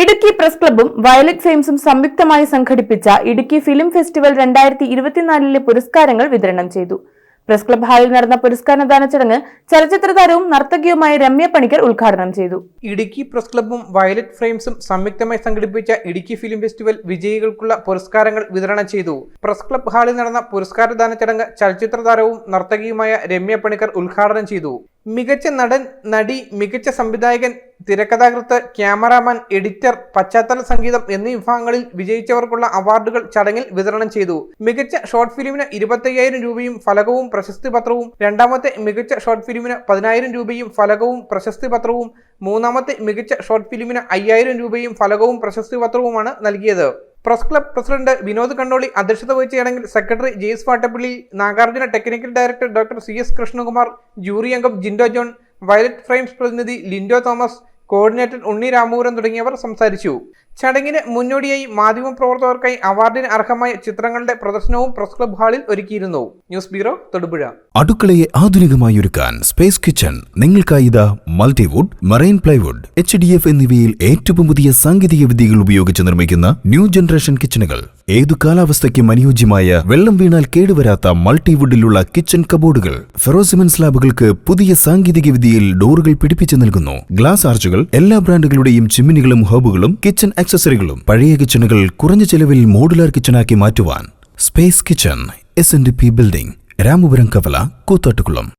Idukki press ക്ലബ്ബും violet ഫെയിംസും സംയുക്തമായി സംഘടിപ്പിച്ച ഇടുക്കി ഫിലിം ഫെസ്റ്റിവൽ രണ്ടായിരത്തി ഇരുപത്തിനാലിലെ പുരസ്കാരങ്ങൾ വിതരണം ചെയ്തു. പ്രസ് ക്ലബ് ഹാളിൽ നടന്ന പുരസ്കാരദാന ചടങ്ങ് ചലച്ചിത്ര താരവും നർത്തകിയുമായ രമ്യ പണിക്കർ ഉദ്ഘാടനം ചെയ്തു. ഇടുക്കി പ്രസ് ക്ലബ്ബും വയലറ്റ് ഫ്രെയിംസും സംയുക്തമായി സംഘടിപ്പിച്ച ഇടുക്കി ഫിലിം ഫെസ്റ്റിവൽ വിജയികൾക്കുള്ള പുരസ്കാരങ്ങൾ വിതരണം ചെയ്തു. പ്രസ് ക്ലബ് ഹാളിൽ നടന്ന പുരസ്കാരദാന ചടങ്ങ് ചലച്ചിത്ര താരവും നർത്തകിയുമായ രമ്യ പണിക്കർ ഉദ്ഘാടനം ചെയ്തു. മികച്ച നടൻ നടി മികച്ച സംവിധായകൻ തിരക്കഥാകൃത്ത് ക്യാമറാമാൻ എഡിറ്റർ പശ്ചാത്തല സംഗീതം എന്നീ വിഭാഗങ്ങളിൽ വിജയിച്ചവർക്കുള്ള അവാർഡുകൾ ചടങ്ങിൽ വിതരണം ചെയ്തു. മികച്ച ഷോർട്ട് ഫിലിമിന് ഇരുപത്തയ്യായിരം രൂപയും ഫലകവും പ്രശസ്തി പത്രവും രണ്ടാമത്തെ മികച്ച ഷോർട്ട് ഫിലിമിന് പതിനായിരം രൂപയും ഫലകവും പ്രശസ്തി പത്രവും മൂന്നാമത്തെ മികച്ച ഷോർട്ട് ഫിലിമിന് അയ്യായിരം രൂപയും ഫലകവും പ്രശസ്തി പത്രവുമാണ് നൽകിയത്. Press club president Vinod Kannoli അധ്യക്ഷത വഹിച്ച ചടങ്ങിൽ secretary S Vattappally Nagarjuna technical director doctor C S Krishnakumar jury അംഗം ജിൻഡോ ജോൺ വയലറ്റ് ഫ്രെയിംസ് പ്രതിനിധി ലിൻഡോ തോമസ് കോർഡിനേറ്റർ ഉണ്ണി രാമപുരം തുടങ്ങിയവർ സംസാരിച്ചു. ചടങ്ങിന് മുന്നോടിയായി മാധ്യമപ്രവർത്തകർക്കായി അവാർഡിന് അർഹമായ ചിത്രങ്ങളുടെ പ്രദർശനവും പ്രസ് ക്ലബ് ഹാളിൽ ഒരുക്കിയിരുന്നു. News bureau Thodupuzha. അടുക്കളയെ ആധുനികമായി ഒരുക്കാൻ സ്പേസ് കിച്ചൺ നിങ്ങൾക്കായി ഇതാ multiwood marine plywood H D F എന്നിവയിൽ ഏറ്റവും പുതിയ സാങ്കേതിക വിദ്യകൾ ഉപയോഗിച്ച് നിർമ്മിക്കുന്ന ന്യൂ ജനറേഷൻ കിച്ചണുകൾ. ഏതു കാലാവസ്ഥയ്ക്കും അനുയോജ്യമായ വെള്ളം വീണാൽ കേടുവരാത്ത മൾട്ടിവുഡിലുള്ള കിച്ചൺ കബോർഡുകൾ. ഫെറോസിമൻ സ്ലാബുകൾക്ക് പുതിയ സാങ്കേതിക വിദ്യയിൽ ഡോറുകൾ പിടിപ്പിച്ചു നൽകുന്നു. ഗ്ലാസ് ആർച്ചുകൾ എല്ലാ ബ്രാൻഡുകളുടെയും ചിമ്മിനികളും ഹോബുകളും കിച്ചൺ ആക്സസറികളും പഴയ കിച്ചണുകൾ കുറഞ്ഞ ചെലവിൽ മോഡുലാർ കിച്ചണാക്കി മാറ്റുവാൻ. Space kitchen S N D P building Ramapuram കവല കൂത്താട്ടുകുളം.